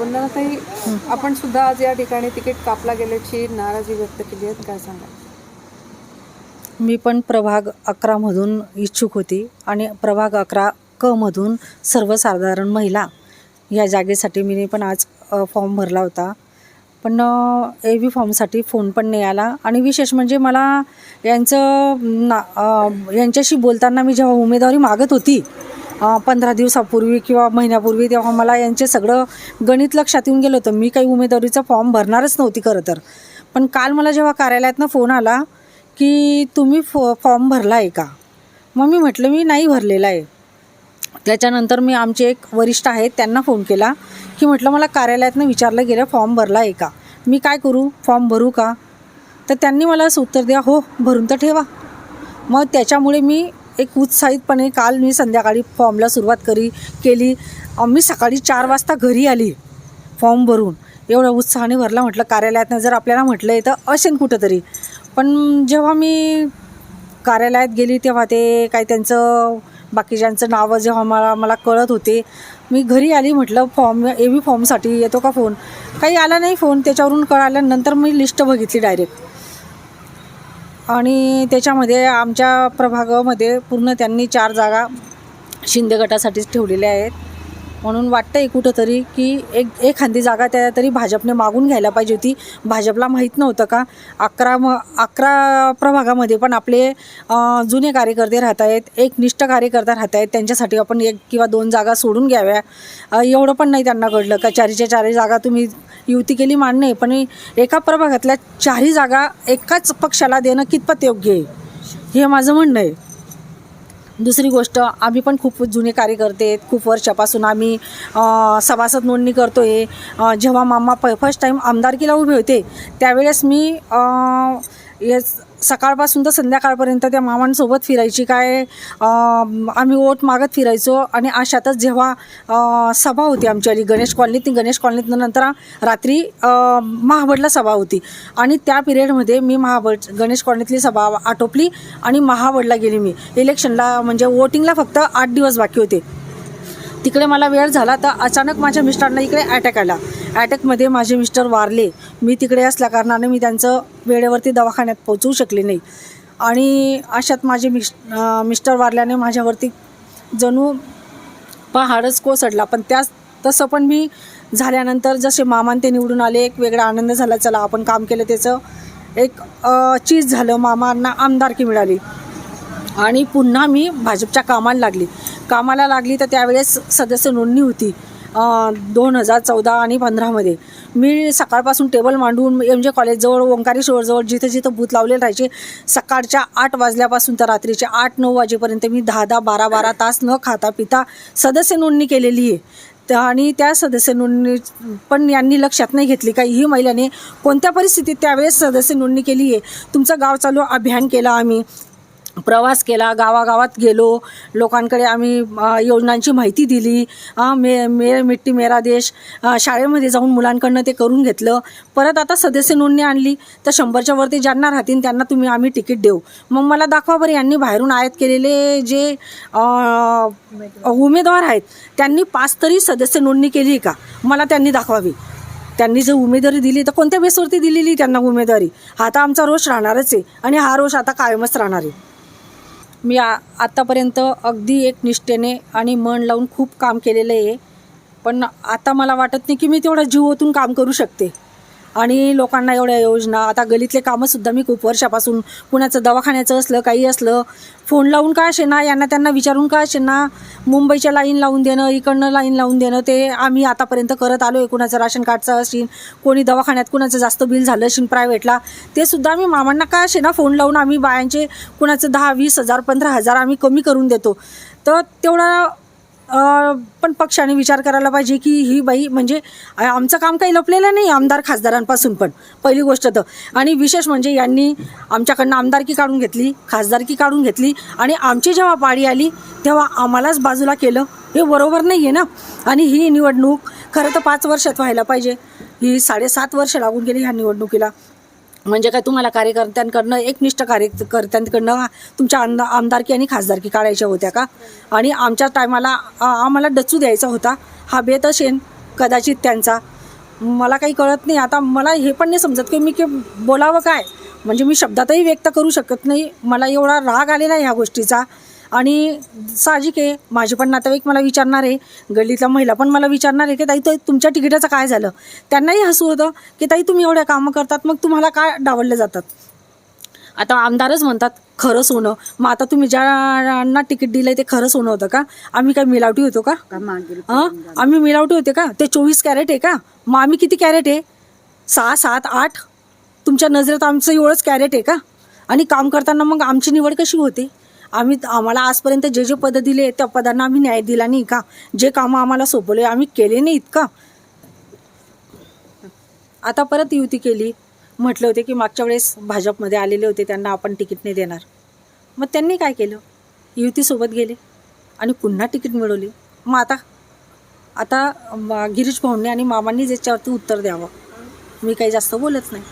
वंदनाताई आपण सुद्धा आज या ठिकाणी तिकीट कापला गेल्याची नाराजी व्यक्त केली आहे. काय सांगा मी पण प्रभाग अकरामधून इच्छुक होती आणि प्रभाग अकरा क मधून सर्वसाधारण महिला या जागेसाठी मी पण आज फॉर्म भरला होता. पण ए व्ही फॉर्मसाठी फोन पण नाही आला आणि विशेष म्हणजे मला यांचं ना यांच्याशी बोलताना मी जेव्हा उमेदवारी मागत होती पंधरा दिवसापूर्वी किंवा महिन्यापूर्वी तेव्हा मला यांचे सगळं गणित लक्षात येऊन गेलं होतं. मी काही उमेदवारीचा फॉर्म भरणारच नव्हती खरं तर. पण काल मला जेव्हा कार्यालयातनं फोन आला की तुम्ही फॉ फॉर्म भरला आहे का? मग मी म्हटलं मी नाही भरलेला आहे. त्याच्यानंतर मी आमचे एक वरिष्ठ आहेत त्यांना फोन केला की म्हटलं मला कार्यालयातनं विचारलं गेलं फॉर्म भरला आहे का? मी काय करू? फॉर्म भरू का? तर त्यांनी मला असं उत्तर द्या हो भरून तर ठेवा. मग त्याच्यामुळे मी एक उत्साहितपणे काल मी संध्याकाळी फॉर्मला सुरुवात करी केली. आम्ही मी सकाळी चार वाजता घरी आली फॉर्म भरून. एवढ्या उत्साहाने भरला म्हटलं कार्यालयातनं जर आपल्याला म्हटलं आहे तर असेल कुठंतरी. पण जेव्हा मी कार्यालयात गेली तेव्हा ते काय त्यांचं बाकीच्यांचं नावं जेव्हा मला मला कळत होते. मी घरी आली म्हटलं फॉर्म ए व्ही फॉर्मसाठी येतो का फोन? काही आला नाही फोन त्याच्यावरून कळाल्यानंतर मी लिस्ट बघितली डायरेक्ट आणि त्याच्यामध्ये आमच्या प्रभागामध्ये पूर्ण त्यांनी चार जागा शिंदे गटासाठीच ठेवलेल्या आहेत. म्हणून वाटतंय कुठंतरी की एक एखादी जागा त्या तरी भाजपने मागून घ्यायला पाहिजे होती. भाजपला माहीत नव्हतं का? अकरा म अकरा प्रभागामध्ये पण आपले जुने कार्यकर्ते राहत आहेत एक निष्ठ कार्यकर्ता राहत आहेत त्यांच्यासाठी आपण एक किंवा दोन जागा सोडून घ्याव्या. एवढं पण नाही त्यांना घडलं का चारीच्या चारही जागा तुम्ही युती केली मान्य आहे पण एका प्रभागातल्या चारही जागा एकाच पक्षाला देणं कितपत योग्य आहे? हे माझं म्हणणं आहे. दुसरी गोष्ट आम्ही पण खूप जुने कार्यकर्ते आहेत. खूप वर्षापासून आम्ही सभासद नोंदणी करतो आहे जेव्हा मामा प फर्स्ट टाईम आमदारकीला उभे होते त्यावेळेस मी अ, सकाळपासून तर संध्याकाळपर्यंत त्या मामांसोबत फिरायची काय आम्ही ओट मागत फिरायचो आणि अशातच जेव्हा सभा होती आमच्या गणेश कॉलनीत ती गणेश कॉलनीत नंतर रात्री महाबडला सभा होती. आणि त्या पिरियडमध्ये मी महाबड गणेश कॉलनीतली सभा आटोपली आणि महाबडला गेली मी. इलेक्शनला म्हणजे वोटिंगला फक्त आठ दिवस बाकी होते. तिकडे मला वेळ झाला तर अचानक माझ्या मिस्टरांना इकडे अटॅक आला. अटॅकमध्ये माझे मिस्टर वारले. मी तिकडे असल्या कारणाने मी त्यांचं वेळेवरती दवाखान्यात पोचवू शकले नाही. आणि अशात माझे मिश मिस्टर वारल्याने माझ्यावरती जणू पहाडच कोसडला पण त्याच तसं पण मी झाल्यानंतर जसे मामान ते निवडून आले एक वेगळा आनंद झाला चला आपण काम केलं त्याचं. एक चीज झालं मामांना आमदारकी मिळाली. आणि पुन्हा मी भाजपच्या कामाला लागली. कामाला लागली तर त्यावेळेस सदस्य नोंदणी होती. दोन हजार चौदा आणि पंधरामध्ये. मी सकाळपासून टेबल मांडून एम जे कॉलेजजवळ ओंकारेश्वरजवळ जिथं जिथं बूथ लावलेलं राहायचे सकाळच्या आठ वाजल्यापासून तर रात्रीचे आठ नऊ वाजेपर्यंत मी दहा दहा बारा बारा तास न खाता पिता सदस्य नोंदणी केलेली आहे. आणि त्या सदस्य नोंदणी पण यांनी लक्षात नाही घेतली का ही महिलाने कोणत्या परिस्थितीत त्यावेळेस सदस्य नोंदणी केली आहे? तुमचं गाव चालू अभियान केलं आम्ही. प्रवास केला गावागावात गेलो. लोकांकडे आम्ही योजनांची माहिती दिली. मे मे मिट्टी मेरा देश शाळेमध्ये जाऊन मुलांकडनं ते करून घेतलं. परत आता सदस्य नोंदणी आणली. तर शंभरच्या वरती ज्यांना राहतील त्यांना तुम्ही आम्ही तिकीट देऊ. मग मला दाखवा बरं यांनी बाहेरून आयात केलेले जे उमेदवार आहेत त्यांनी पाच तरी सदस्य नोंदणी केली आहे का? मला त्यांनी दाखवावी. त्यांनी जर उमेदवारी दिली तर कोणत्या बेसवरती दिलेली त्यांना उमेदवारी? हा आता आमचा रोष राहणारच आहे. आणि हा रोष आता कायमच राहणार आहे. मी आ आत्तापर्यंत अगदी एक निष्ठेने आणि मन लावून खूप काम केलेलं आहे. पण आता मला वाटत नाही की मी तेवढं जीव ओतून काम करू शकते. आणि लोकांना एवढ्या योजना आता गलीतले कामंसुद्धा मी खूप वर्षापासून कुणाचं दवाखान्याचं असलं काही असलं फोन लावून का असे ना यांना त्यांना विचारून का असे ना मुंबईच्या लाईन लावून देणं इकडनं लाईन लावून देणं ते आम्ही आतापर्यंत करत आलो आहे कुणाचं राशन कार्डचं असेल कोणी दवाखान्यात कुणाचं जास्त बिल झालं असेल प्रायव्हेटला ते सुद्धा आम्ही मामांना का असे ना फोन लावून आम्ही बायांचे कुणाचं दहा वीस हजार पंधरा हजार आम्ही कमी करून देतो. तर तेवढा पण पक्षाने विचार करायला पाहिजे की ही बाई म्हणजे आमचं काम काही लपलेलं नाही आमदार खासदारांपासून पण पहिली गोष्ट तर. आणि विशेष म्हणजे यांनी आमच्याकडनं आमदारकी काढून घेतली खासदारकी काढून घेतली आणि आमची जेव्हा पाळी आली तेव्हा आम्हालाच बाजूला केलं. हे बरोबर नाही आहे ना? आणि ही निवडणूक खरं तर पाच वर्षात व्हायला पाहिजे. ही साडेसात वर्ष लागून गेली ह्या निवडणुकीला. म्हणजे काय तुम्हाला कार्यकर्त्यांकडनं एकनिष्ठ कार्यकर्त्यांकडनं तुमच्या आमदा आमदारकी आणि खासदारकी काढायच्या होत्या का? आणि आमच्या टायमाला आम्हाला डचू द्यायचा होता. हा बेत असेन कदाचित त्यांचा. मला काही कळत नाही. आता मला हे पण नाही समजत की मी की बोलावं काय? म्हणजे मी शब्दातही व्यक्त करू शकत नाही. मला एवढा राग आलेला आहे ह्या गोष्टीचा. आणि साहजिक आहे माझे पण नातेवाईक मला विचारणार आहे गल्लीतल्या महिला पण मला विचारणार आहे की ताई तो तुमच्या तिकिटाचं काय झालं? त्यांनाही हसू होतं की ताई तुम्ही एवढ्या कामं करतात मग तुम्हाला काय डावलले जातात? आता आमदारच म्हणतात खरं सोनं. मग आता तुम्ही ज्यांना तिकीट दिलंय ते खरं सोनं होतं का? आम्ही काय मिलावटी होतो का? हां? आम्ही मिलावटी होते का? ते चोवीस कॅरेट आहे का? मग आम्ही किती कॅरेट आहे? सहा सात आठ? तुमच्या नजरेत आमचं एवढंच कॅरेट आहे का? आणि काम करताना मग आमची निवड कशी होते? आम्ही आम्हाला आजपर्यंत जे जे पदं दिले त्या पदांना आम्ही न्याय दिला नाही का? जे कामं आम्हाला सोपवले आम्ही केले नाहीत का? आता परत युती केली. म्हटले होते की मागच्या वेळेस भाजपमध्ये आलेले होते त्यांना आपण तिकीट नाही देणार. मग त्यांनी काय केलं? युतीसोबत गेले आणि पुन्हा तिकीट मिळवली. मग आता आता गिरीश भाऊंनी आणि मामांनी ज्याच्यावरती उत्तर द्यावं. मी काही जास्त बोलत नाही.